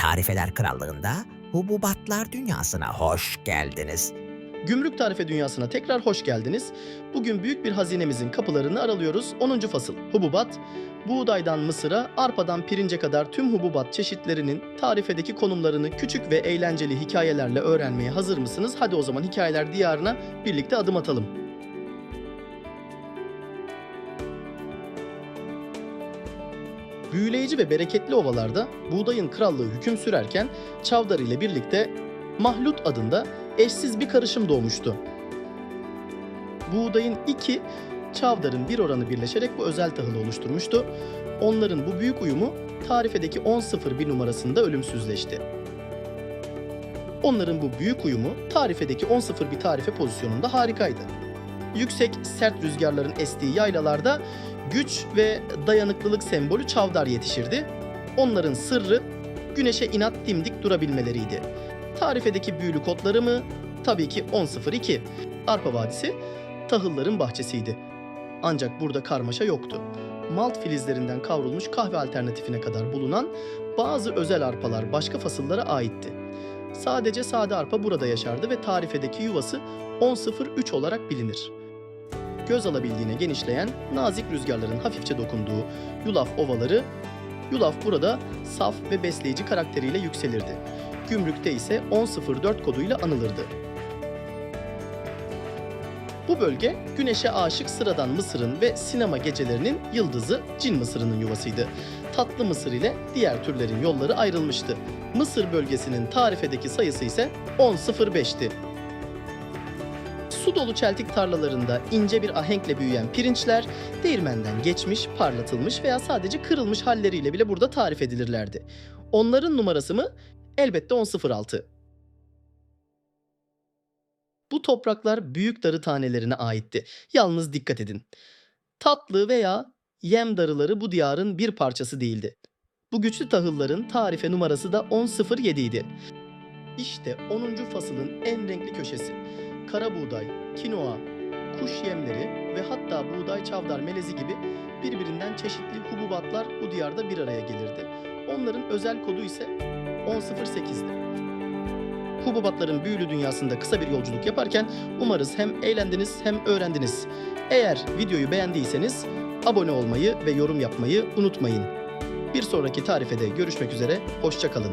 Tarifeler Krallığı'nda hububatlar dünyasına hoş geldiniz. Gümrük tarife dünyasına tekrar hoş geldiniz. Bugün büyük bir hazinemizin kapılarını aralıyoruz. 10. fasıl hububat. Buğdaydan mısıra, arpadan pirince kadar tüm hububat çeşitlerinin tarifedeki konumlarını küçük ve eğlenceli hikayelerle öğrenmeye hazır mısınız? Hadi o zaman hikayeler diyarına birlikte adım atalım. Büyüleyici ve bereketli ovalarda buğdayın krallığı hüküm sürerken Çavdar ile birlikte Mahlut adında eşsiz bir karışım doğmuştu. Buğdayın iki, Çavdar'ın bir oranı birleşerek bu özel tahılı oluşturmuştu. Onların bu büyük uyumu tarifedeki 10.01 numarasında ölümsüzleşti. Onların bu büyük uyumu tarifedeki 10.01 tarife pozisyonunda harikaydı. Yüksek, sert rüzgarların estiği yaylalarda güç ve dayanıklılık sembolü Çavdar yetişirdi. Onların sırrı güneşe inat dimdik durabilmeleriydi. Tarifedeki büyülü kodları mı? Tabii ki 1002. Arpa Vadisi tahılların bahçesiydi. Ancak burada karmaşa yoktu. Malt filizlerinden kavrulmuş kahve alternatifine kadar bulunan bazı özel arpalar başka fasıllara aitti. Sadece sade arpa burada yaşardı ve tarifedeki yuvası 1003 olarak bilinir. Göz alabildiğine genişleyen nazik rüzgarların hafifçe dokunduğu yulaf ovaları, yulaf burada saf ve besleyici karakteriyle yükselirdi. Gümrükte ise 1004 koduyla anılırdı. Bu bölge güneşe aşık sıradan Mısır'ın ve sinema gecelerinin yıldızı Cin Mısır'ının yuvasıydı. Tatlı Mısır ile diğer türlerin yolları ayrılmıştı. Mısır bölgesinin tarifedeki sayısı ise 10.05'ti. Su dolu çeltik tarlalarında ince bir ahenkle büyüyen pirinçler değirmenden geçmiş, parlatılmış veya sadece kırılmış halleriyle bile burada tarif edilirlerdi. Onların numarası mı? Elbette 1006. Bu topraklar büyük darı tanelerine aitti. Yalnız dikkat edin. Tatlı veya yem darıları bu diyarın bir parçası değildi. Bu güçlü tahılların tarife numarası da 1007 idi. İşte 10. fasılın en renkli köşesi. Kara buğday, kinoa, kuş yemleri ve hatta buğday çavdar melezi gibi birbirinden çeşitli hububatlar bu diyarda bir araya gelirdi. Onların özel kodu ise 1008'di. Hububatların büyülü dünyasında kısa bir yolculuk yaparken umarız hem eğlendiniz hem öğrendiniz. Eğer videoyu beğendiyseniz abone olmayı ve yorum yapmayı unutmayın. Bir sonraki tarifede görüşmek üzere, hoşçakalın.